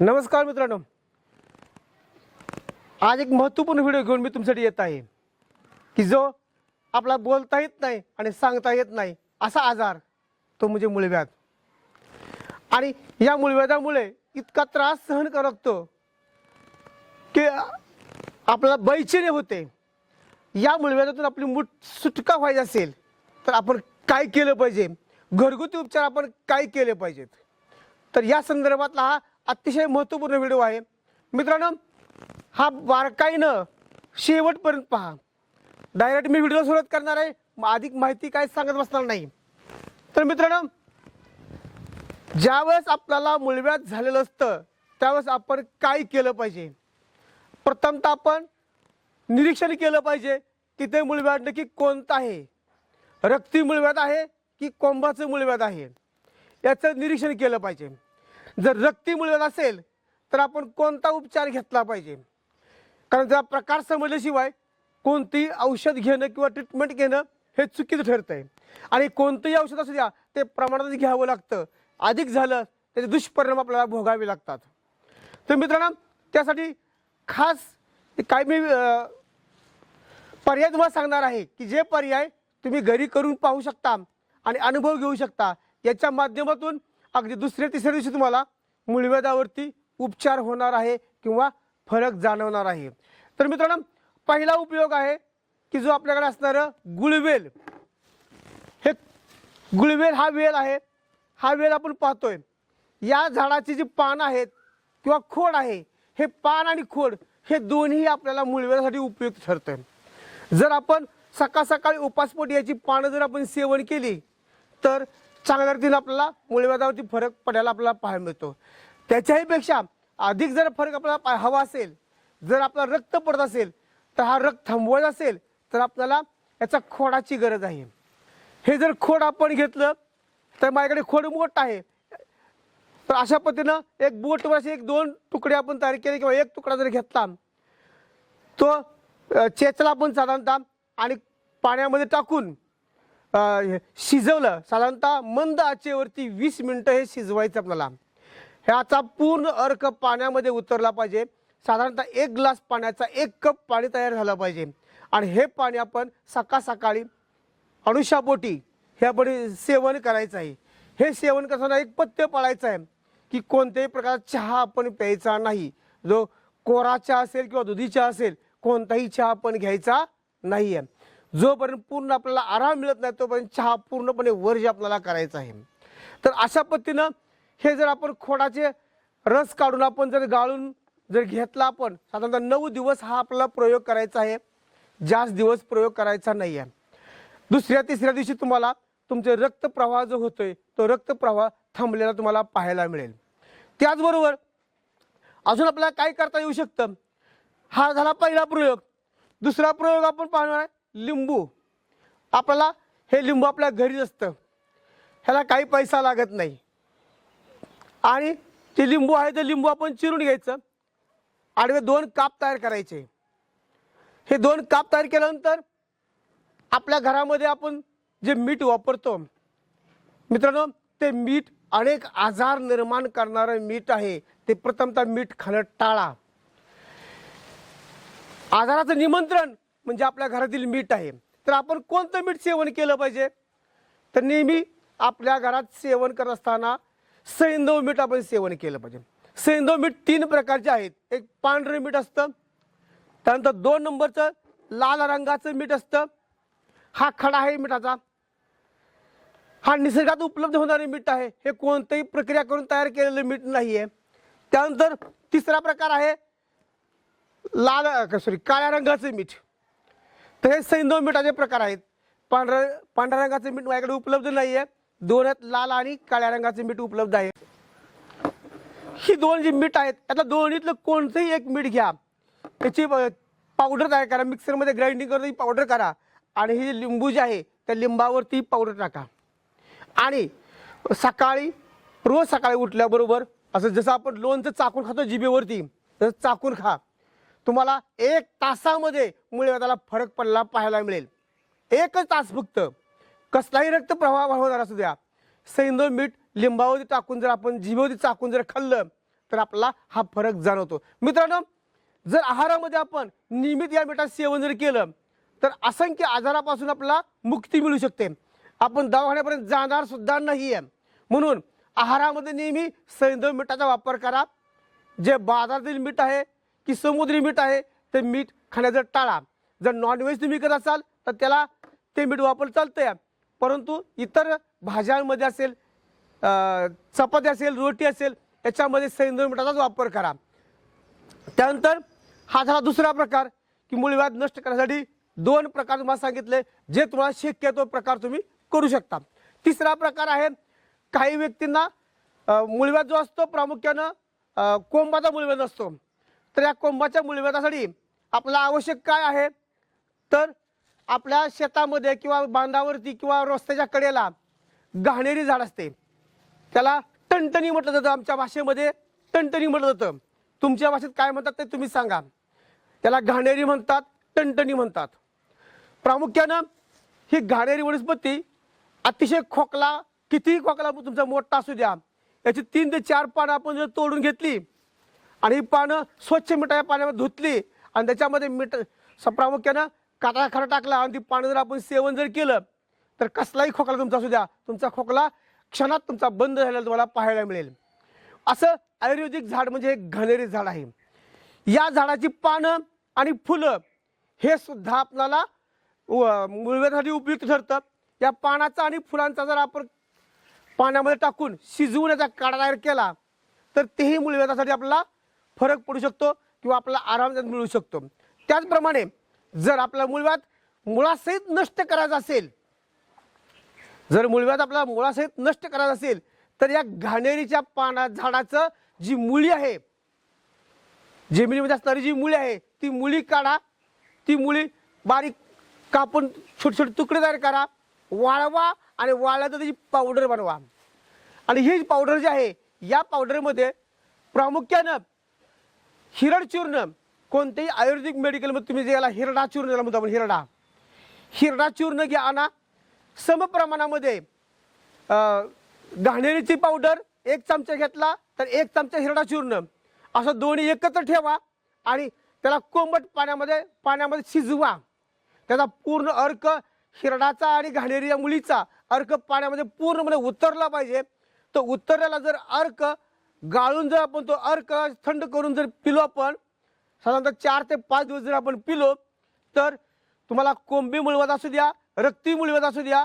नमस्कार मित्रांनो. आज एक महत्त्वपूर्ण व्हिडिओ घेऊन मी तुमच्यासाठी येत आहे. की जो आपला बोलता येत नाही आणि सांगता येत नाही असा आजार तो म्हणजे मुळव्याध आणि या मुळव्याधामुळे इतका त्रास सहन करावा लागतो की आपल्याला बैचेने होते. या मुळव्याधातून आपली मूठ सुटका व्हायची असेल तर आपण काय केलं पाहिजे? घरगुती उपचार आपण काय केले पाहिजेत? तर या संदर्भातला हा अतिशय महत्त्वपूर्ण व्हिडिओ आहे. मित्रांनो हा बारकाईनं शेवटपर्यंत पहा. डायरेक्ट मी व्हिडिओ सुरुवात करणार आहे. मग अधिक माहिती काय सांगत बसणार नाही. तर मित्रांनो ज्यावेळेस आपल्याला मूलव्याध झालेलं असतं त्यावेळेस आपण काय केलं पाहिजे? प्रथमतः आपण निरीक्षण केलं पाहिजे की ते मुळव्याध नक्की कोणतं आहे? रक्ती मूलव्याध आहे की कोंबाचं मूलव्याध आहे? याचं निरीक्षण केलं पाहिजे. जर रक्ती मिळत असेल तर आपण कोणता उपचार घेतला पाहिजे? कारण जर प्रकार समजल्याशिवाय कोणतीही औषध घेणं किंवा ट्रीटमेंट घेणं हे चुकीचं ठरतं आहे आणि कोणतंही औषध असू द्या ते प्रमाणातच घ्यावं लागतं. अधिक झालं त्याचे दुष्परिणाम आपल्याला भोगावे लागतात. तर मित्रांनो त्यासाठी खास काय मी पर्याय तुम्हाला सांगणार आहे की जे पर्याय तुम्ही घरी करून पाहू शकता आणि अनुभव घेऊ शकता याच्या माध्यमातून अगदी दुसऱ्या तिसऱ्या दिवशी तुम्हाला मुळव्याधावरती उपचार होणार आहे किंवा फरक जाणवणार आहे. तर मित्रांनो पहिला उपयोग आहे की जो आपल्याकडे असणारं गुळवेल. हे गुळवेल हा वेल आहे. हा वेल आपण पाहतोय. या झाडाची जी पानं आहेत किंवा खोड आहे हे पान आणि खोड हे दोन्ही आपल्याला मुळव्यासाठी उपयुक्त ठरतं जर आपण सकाळ सकाळी उपासपोट याची पानं जर आपण सेवन केली तर चांगल्या रीतीने आपल्याला मुळव्याधावरती फरक पडायला आपल्याला पाहायला मिळतो. त्याच्याही पेक्षा अधिक जर फरक आपल्याला पा- हवा असेल जर आपला रक्त पडत असेल तर हा रक्त थांबवायचा असेल तर आपल्याला याचा खोडाची गरज आहे. हे जर खोड आपण घेतलं तर माझ्याकडे खोड मोठं आहे. तर अशा पद्धतीनं एक बोटवर असे एक दोन तुकडे आपण तयार केले किंवा एक तुकडा जर घेतला तो चेचला आपण साधारणतः आणि पाण्यामध्ये टाकून शिजवलं. साधारणतः मंद आचेवरती वीस मिनटं हे शिजवायचं आपल्याला. ह्याचा पूर्ण अर्क पाण्यामध्ये उतरला पाहिजे. साधारणतः एक ग्लास पाण्याचा एक कप पाणी तयार झालं पाहिजे. आणि हे पाणी आपण सकाळ सकाळी अनुषापोटी हे आपण सेवन करायचं आहे. हे सेवन करताना एक पथ्य पाळायचं आहे की कोणत्याही प्रकारचा चहा आपण प्यायचा नाही. जो कोरा चहा असेल किंवा दुधी चहा असेल कोणताही चहा आपण घ्यायचा नाही आहे जोपर्यंत पूर्ण आपल्याला आराम मिळत नाही तोपर्यंत चहा पूर्णपणे वर्ज आपल्याला करायचा आहे. तर अशा पद्धतीनं हे जर आपण खोडाचे रस काढून आपण जर गाळून जर घेतला आपण साधारणतः नऊ दिवस हा आपल्याला प्रयोग करायचा आहे. जास्त दिवस प्रयोग करायचा नाही आहे. दुसऱ्या तिसऱ्या दिवशी तुम्हाला तुमचे रक्तप्रवाह जो होतोय तो रक्तप्रवाह थांबलेला तुम्हाला पाहायला मिळेल. त्याचबरोबर अजून आपल्याला काय करता येऊ शकतं? हा झाला पहिला प्रयोग. दुसरा प्रयोग आपण पाहणार आहे. लिंबू. आपल्याला हे लिंबू आपल्या घरीच असतं. ह्याला काही पैसा लागत नाही. आणि ते लिंबू आहे ते लिंबू आपण चिरून घ्यायचं. आडवे दोन काप तयार करायचे. हे दोन काप तयार केल्यानंतर आपल्या घरामध्ये आपण जे मीठ वापरतो. मित्रांनो ते मीठ अनेक आजार निर्माण करणारं मीठ आहे. ते प्रथमतः मीठ खाणं टाळा. आजाराचं निमंत्रण. म्हणजे आपल्या घरातील मीठ आहे. तर आपण कोणतं मीठ सेवन केलं पाहिजे? तर नेहमी आपल्या घरात सेवन करत असताना सैंधव मीठ आपण सेवन केलं पाहिजे. सैंधव मीठ तीन प्रकारचे आहेत. एक पांढरं मीठ असतं त्यानंतर दोन नंबरचं लाल रंगाचं मीठ असतं. हा खडा आहे मिठाचा. हा निसर्गात उपलब्ध होणारे मीठ आहे. हे कोणतंही प्रक्रिया करून तयार केलेलं मीठ नाही आहे त्यानंतर तिसरा प्रकार आहे लाल सॉरी काळ्या रंगाचं मीठ. तर हे सैंधव मिठाचे प्रकार आहेत. पांढरं पांढऱ्या रंगाचं मीठ माझ्याकडे उपलब्ध नाही आहे दोन आहेत लाल आणि काळ्या रंगाचे मीठ उपलब्ध आहे. ही दोन जी मीठ आहेत आता दोन्हीतलं कोणतंही एक मीठ घ्या. त्याची पावडर तयार करा. मिक्सरमध्ये ग्राइंडिंग करून पावडर करा. आणि ही जी लिंबू जे आहे त्या लिंबावरती पावडर टाका. आणि सकाळी रोज सकाळी उठल्याबरोबर असं जसं आपण लोणचं चाकून खातो जिभेवरती तसं चाकून खा. तुम्हाला एक तासामध्ये मूळव्याधाला फरक पडला पाहायला मिळेल. एकच तास फक्त. कसलाही रक्त प्रवाह होणार असू द्या. सैंधव मीठ लिंबावधी टाकून जर आपण जिभेवरती चाकून जर खाल्लं तर आपला हा फरक जाणवतो. मित्रांनो जर आहारामध्ये आपण नियमित या मिठाचं सेवन जर केलं तर असंख्य आजारापासून आपला मुक्ती मिळू शकते. आपण दवाखान्यापर्यंत जाणार सुद्धा नाही आहे म्हणून आहारामध्ये नेहमी सैंदव मिठाचा वापर करा. जे बाजारातील मीठ आहे की समुद्री मीठ आहे ते मीठ खाण्याचं टाळा. जर नॉनव्हेज तुम्ही करत असाल तर त्याला ते मीठ वापर चालतंय. परंतु इतर भाज्यांमध्ये असेल चपाती असेल रोटी असेल याच्यामध्ये सेंद्रिय मिठाचाच वापर करा. त्यानंतर हा झाला दुसरा प्रकार की मूळव्याध नष्ट करण्यासाठी दोन प्रकार तुम्हाला सांगितले जे तुम्हाला शक्य आहे तो प्रकार तुम्ही करू शकता. तिसरा प्रकार आहे काही व्यक्तींना मूळव्याध जो असतो प्रामुख्यानं कोंबाचा मूळव्याध असतो. तर या कोंबाच्या मूळव्याधासाठी आपल्याला आवश्यक काय आहे? तर आपल्या शेतामध्ये किंवा बांधावरती किंवा रस्त्याच्या कडेला घाणेरी झाड असते. त्याला टणटणी म्हटलं जातं आमच्या भाषेमध्ये. टणटणी म्हटलं जातं. तुमच्या भाषेत काय म्हणतात ते तुम्ही सांगा. त्याला घाणेरी म्हणतात टणटणी म्हणतात. प्रामुख्यानं ही घाणेरी वनस्पती अतिशय खोकला कितीही खोकला तुमचा मोठा असू द्या याची तीन ते चार पानं आपण जर तोडून घेतली आणि ही पानं स्वच्छ मिठाच्या पाण्यामध्ये धुतली आणि त्याच्यामध्ये मीठ स- प्रामुख्यानं काटा खरा टाकला आणि ती पानं जर आपण सेवन जर केलं तर कसलाही खोकला तुमचा असू द्या तुमचा खोकला क्षणात तुमचा बंद झालेला तुम्हाला पाहायला मिळेल. असं आयुर्वेदिक झाड म्हणजे एक घनेरी झाड आहे. या झाडाची पानं आणि फुलं हे सुद्धा आपल्याला व- उपयुक्त ठरतं. या पानाचा आणि फुलांचा जर आपण पाण्यामध्ये टाकून शिजवून याचा काढा तयार केला तर तेही मूळव्याधासाठी आपल्याला फरक पडू शकतो किंवा आपल्याला आराम मिळू शकतो. त्याचप्रमाणे जर आपला मूळव्याध मुळासहित नष्ट करायचा असेल जर मूळव्याध आपला मुळासहित नष्ट करायचं असेल तर या घाणेरीच्या पाना झाडाचं जी मुळी आहे जमिनीमध्ये असणारी जी मुळी आहे ती मुळी काढा. ती मुळी बारीक कापून छोटे छोटे तुकडे तयार करा. वाळवा आणि वाळल्याचं त्याची पावडर बनवा. आणि ही पावडर जी आहे या पावडरमध्ये प्रामुख्यानं हिरड चूर्ण. कोणत्याही आयुर्वेदिक मेडिकलमध्ये तुम्ही जे याला हिरडा चूर्ण ज्याला म्हणतो आपण हिरडा. हिरडा चूर्ण घ्या आणा समप्रमाणामध्ये अं, घाणेरीची पावडर एक चमचा घेतला तर एक चमचा हिरडा चूर्ण. असं दोन्ही एकत्र ठेवा आणि त्याला कोंबट पाण्यामध्ये पाण्यामध्ये शिजवा. त्याचा पूर्ण अर्क हिरडाचा आणि घाणेरी या मुलीचा अर्क पाण्यामध्ये पूर्णपणे उतरला पाहिजे. तो उतरलेला जर अर्क गाळून जर आपण तो अर्क थंड करून जर पिलो आपण साधारणतः चार ते पाच दिवस जर आपण पिलो तर तुम्हाला कोंबी मुळव्यात असू द्या रक्ती मुळव्यात असू द्या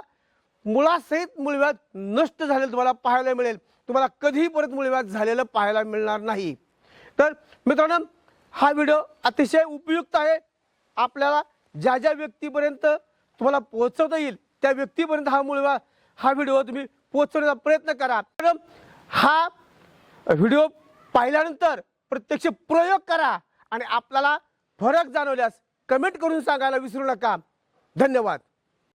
मुळासहित मुळव्यात नष्ट झालेलं तुम्हाला पाहायला मिळेल. तुम्हाला कधीही परत मुळव्याध झालेलं पाहायला मिळणार नाही. तर मित्रांनो हा व्हिडिओ अतिशय उपयुक्त आहे. आपल्याला ज्या ज्या व्यक्तीपर्यंत तुम्हाला पोहोचवता येईल त्या व्यक्तीपर्यंत हा मुळव्या हा व्हिडिओ तुम्ही पोहोचवण्याचा प्रयत्न करा. कारण हा व्हिडिओ पाहिल्यानंतर प्रत्यक्ष प्रयोग करा आणि आपल्याला फरक जाणवल्यास कमेंट करून सांगायला विसरू नका. धन्यवाद.